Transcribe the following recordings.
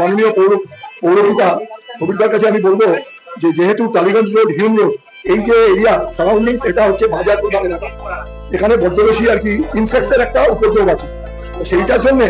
মাননীয় পৌর পৌরপিতা কবিতার কাছে আমি বলব যে যেহেতু টালিগঞ্জ রোড রোড, এই যে এরিয়া সারাউন্ডিংস এটা হচ্ছে বাজার প্রধান এলাকা। এখানে বড্ড বেশি আর কি ইনসেক্টসের একটা উপদ্রব আছে। সেইটার জন্য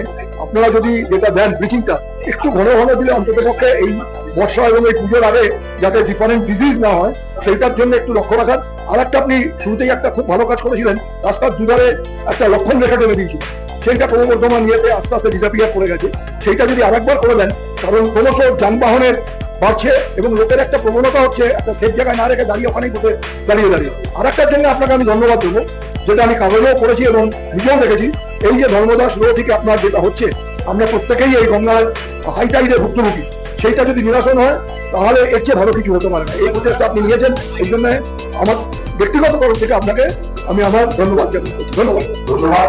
আপনারা যদি যেটা দেন ব্লিচিংটা একটু ঘন ঘন দিলে অন্তত পক্ষে এই বর্ষা এবং এই পুজোর আগে যাতে ডিফারেন্ট ডিজিজ না হয়, সেইটার জন্য একটু লক্ষ্য রাখার। আর একটা আপনি শুরুতেই একটা খুব ভালো কাজ করেছিলেন, রাস্তার দুধারে একটা লক্ষণ রেখা টেনে দিয়েছিলেন সেইটা ক্রমবর্ধমান ইয়েতে আস্তে আস্তে ডিসাপিয়ার করে গেছে। সেইটা যদি আরেকবার করে দেন, কারণ ক্রমশ যানবাহনের বাড়ছে এবং লোকের একটা প্রবণতা হচ্ছে, একটা সেফ জায়গায় না রেখে দাঁড়িয়ে ওখানেই বসে দাঁড়িয়ে দাঁড়িয়ে। আর একটার জন্য আপনাকে আমি ধন্যবাদ দেবো, যেটা আমি কাগজেও পড়েছি এবং নিজেও দেখেছি। এই যে ধর্মদাস রো থেকে আপনার যেটা হচ্ছে, আমরা প্রত্যেকেই এই গঙ্গার হাই টাইডে ভুক্তভোগী। সেইটা যদি নিরাসন হয়, তাহলে এর চেয়ে ভালো কিছু হতে পারে না। এই প্রচেষ্টা আপনি নিয়েছেন, এই জন্য আমার ব্যক্তিগত তরফ থেকে আপনাকে আমি আমার ধন্যবাদ জ্ঞাপন করছি। ধন্যবাদ। ধন্যবাদ।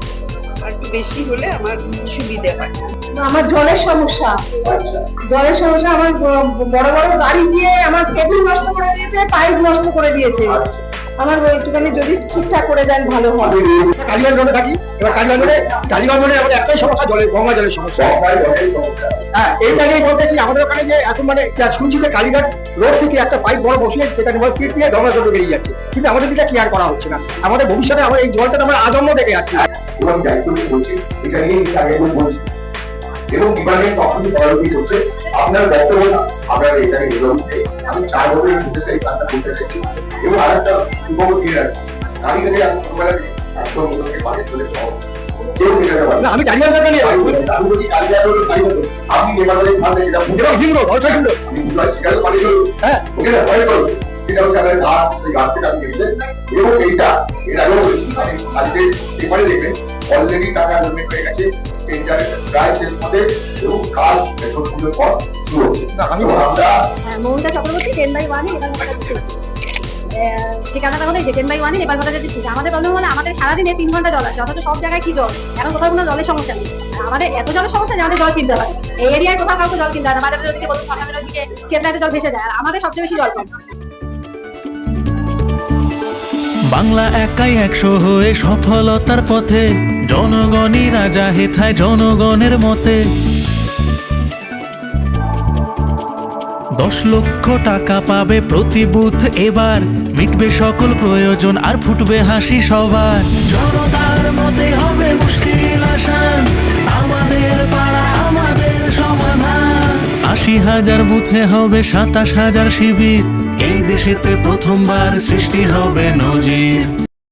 একটু বেশি হলে আমার সুবিধে হয়। আমার জলের সমস্যা। জলের সমস্যা আমার বড় বড় গাড়ি দিয়ে আমার টেবিল নষ্ট করে দিয়েছে, পাইপ নষ্ট করে দিয়েছে। আমার ওই একটুখানি যদি ঠিকঠাক করে দেন ভালো হয়। কালীগঞ্জ রোডে থাকি। এবার কালীগঞ্জ রোডে কালীগঞ্জ রোডে আমাদের একটাই সমস্যা জলের গঙ্গা জলের সমস্যা। হ্যাঁ এইটা নিয়ে বলতেছি আমাদের ওখানে যে এখন মানে শুনছি যে কালীঘাট রোড থেকে একটা পাইপ বড় বসিয়েছে স্পিড দিয়ে গঙ্গা জল বেরিয়ে যাচ্ছে। কিন্তু আমাদের দিকে কেয়ার করা হচ্ছে না। আমাদের ভবিষ্যতে আমরা এই জলটা আমরা আজন্ম দেখে বলছি এটা নিয়ে আগে বলছি। এবং ডিপার্টমেন্ট সবকিছু তদারকি করছে। আপনার বক্তব্য আপনার এখানে নিয়মিত আমি চার বছরের মধ্যে সেই কাজটা করতে চাইছি। এবং আরেকটা সুখবর দিয়ে রাখছি। আমি আমি ছোটবেলা একদম বাড়ি চলে সব না। আমি যদি আর আপনি ভাষা পানি হ্যাঁ। ওকে না ভয় করো। এটা হচ্ছে আমাদের ঘাট এই ঘাট থেকে আপনি গেছেন এবং এইটা এর আগেও বলেছি এবারে দেখবেন অলরেডি টাকা জমে হয়ে গেছে। টেন্ডারের প্রায় শেষ পথে এবং কাজ বেতন পুজোর পর শুরু হচ্ছে। আমি- আমরা মৌমিতা চক্রবর্তী টেন বাই ওয়ানে নেপাল ভাষা দিচ্ছি ঠিকানাটা হলো যে টেন বাই ওয়ানে নেপাল দিচ্ছি আমাদের প্রবলেম হলো আমাদের সারাদিনে তিন ঘণ্টা জল আসে অথচ সব জায়গায় কি জল? এখন কোথাও কোনো জলের সমস্যা নেই। আমাদের এত জলের সমস্যা যে আমাদের জল কিনতে হয়। এই এরিয়ায় কোথাও কাউকে জল কিনতে হয় না। বাজারের দিকে বলুন চেতলাতে জল ভেসে যায়। আর আমাদের সবচেয়ে বেশি জল কম। বাংলা একাই একশো হয়ে সফলতার পথে জনগণই রাজা হেথায় জনগণের মতে। দশ লক্ষ টাকা পাবে প্রতি বুথ এবার মিটবে সকল প্রয়োজন আর ফুটবে হাসি সবার। জনতার মতে হবে মুশকিল আসান আমাদের পাড়া আমাদের সমাধান। আশি হাজার বুথে হবে সাতাশ হাজার শিবির এই দেশেতে প্রথমবার সৃষ্টি হবে নজির।